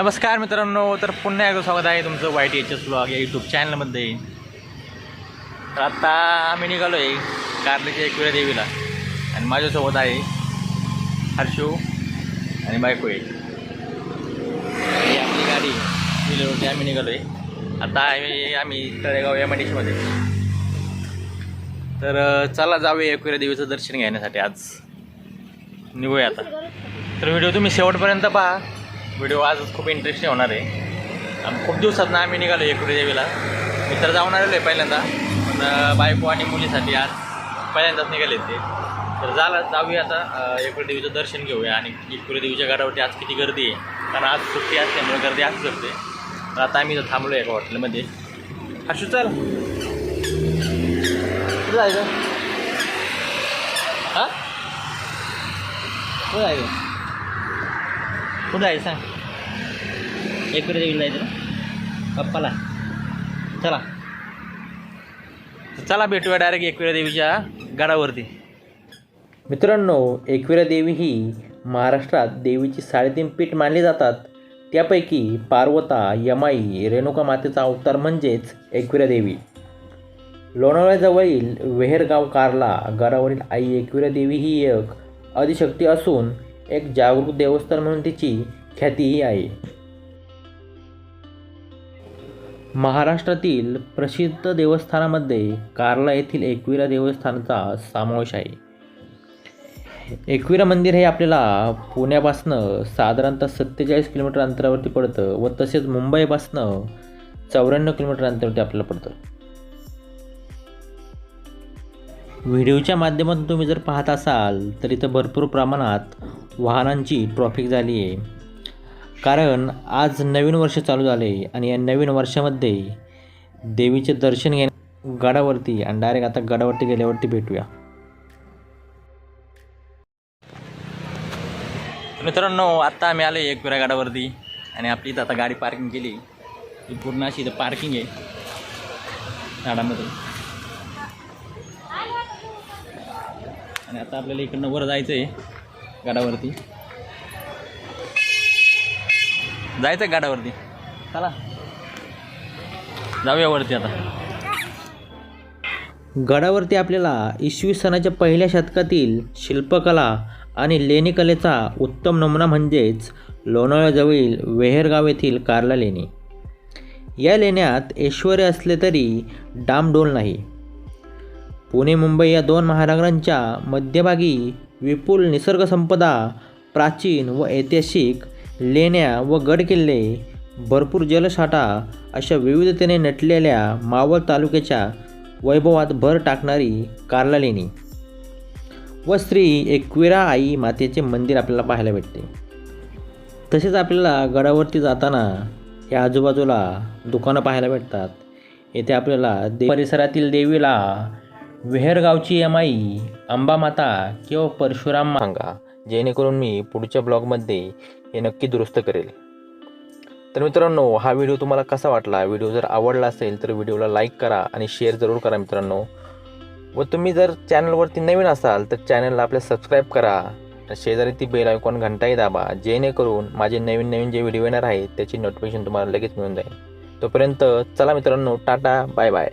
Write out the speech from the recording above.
नमस्कार मित्रांनो तर पुन्हा एकदा स्वागत आहे तुमचं वाईट एच एस ब्लॉग या यूट्यूब चॅनलमध्ये तर आत्ता आम्ही निघालो आहे कार्लीच्या एकविरा देवीला. आणि माझ्यासोबत आहे हर्षू आणि बायको आहे ही आपली गाडी दिल्यावरती आम्ही निघालो आहे आता आम्ही आम्ही तळेगाव या आय तर चला जाऊया एकविरा देवीचं दर्शन घेण्यासाठी आज. निघूया आता. तर व्हिडिओ तुम्ही शेवटपर्यंत पहा. व्हिडिओ आज खूप इंटरेस्टिंग होणार आहे. खूप दिवसात ना आम्ही निघालो एकविरा देवीला. मी तर जाऊन आलेलो आहे पहिल्यांदा. पण बायको आणि मुलीसाठी आज पहिल्यांदाच निघाले ते. तर झालं जाऊया आता अं, देवीचं दर्शन घेऊया. आणि एकविरा देवीच्या गडावरती आज किती गर्दी आहे. कारण आज सुट्टी असल्यामुळे गर्दी असू शकते. तर आता आम्ही इथं थांबलो एका हॉटेलमध्ये. अशू चल. कुठं जायचं हां? कुठं जायचं कुठं जायचं सांग. एकविरा देवीला जायचं पप्पाला. चला. चला भेटूया डायरेक्ट एकविरा देवीच्या गडावरती. मित्रांनो एकविरा देवी ही महाराष्ट्रात देवीची साडेतीन पीठ मानली जातात. त्यापैकी पार्वता यमाई रेणुका मातेचा अवतार म्हणजेच एकविरा देवी. लोणावळ्याजवळील वेहेरगाव कारला गडावरील आई एकविरा देवी ही एक आदिशक्ती असून एक जागरूक देवस्थान म्हणून तिची ख्यातीही आहे. महाराष्ट्रातील प्रसिद्ध देवस्थानामध्ये कारला येथील एकविरा देवस्थानाचा समावेश आहे. एकविरा मंदिर हे आपल्याला पुण्यापासनं साधारणतः सत्तेचाळीस किलोमीटर अंतरावरती पडतं व तसेच मुंबईपासनं चौऱ्याण्णव किलोमीटर अंतरावरती आपल्याला पडतं. व्हिडिओच्या माध्यमातून तुम्ही जर पाहत असाल तर इथं भरपूर प्रमाणात वाहनांची ट्रॉफिक झाली आहे. कारण आज नवीन वर्ष चालू झाले आणि या नवीन वर्षामध्ये देवीचे दर्शन घेणे गडावरती आणि डायरेक्ट आता गडावरती गेल्यावरती भेटूया. मित्रांनो आत्ता आम्ही आलो एक गडावरती आणि आपली इथं आता गाडी पार्किंग केली. ही पूर्ण अशी इथं पार्किंग आहे. झाडामध्ये. आणि आता आपल्याला इकडनं वर जायचं आहे गडावरती. जायचं गाडावरती. चला. जाऊया वरती आता. गडावरती आपल्याला इसवी सणाच्या पहिल्या शतकातील शिल्पकला आणि लेणीकलेचा उत्तम नमुना म्हणजेच लोणावळ्याजवळील वेहेरगाव येथील कारला लेणी. या लेण्यात ऐश्वर्य असले तरी डामडोल नाही. पुणे मुंबई या दोन महानगरांच्या मध्यभागी विपुल निसर्गसंपदा प्राचीन व ऐतिहासिक लेण्या व गडकिल्ले भरपूर जलसाठा अशा विविधतेने नटलेल्या मावळ तालुक्याच्या वैभवात भर टाकणारी कार्ला लेणी व श्री एकविरा आई मातेचे मंदिर आपल्याला पाहायला भेटते. तसेच आपल्याला गडावरती जाताना या आजूबाजूला दुकानं पाहायला भेटतात. येथे आपल्याला दे परिसरातील देवीला वेहरगावची यमाई अंबामाता किंवा परशुराम सांगा जेणेकरून मी पुढच्या ब्लॉगमध्ये हे नक्की दुरुस्त करेल. तर मित्रांनो हा व्हिडिओ तुम्हाला कसा वाटला? व्हिडिओ जर आवडला असेल तर व्हिडिओला लाईक करा आणि शेअर जरूर करा मित्रांनो. व तुम्ही जर चॅनलवरती नवीन असाल तर चॅनलला आपल्या सबस्क्राईब करा. शेजारी ती बेल आयकॉन घंटाही दाबा जेणेकरून माझे नवीन नवीन जे व्हिडिओ येणार आहेत त्याची नोटिफिकेशन तुम्हाला लगेच मिळून जाईल. तोपर्यंत चला मित्रांनो टाटा बाय बाय.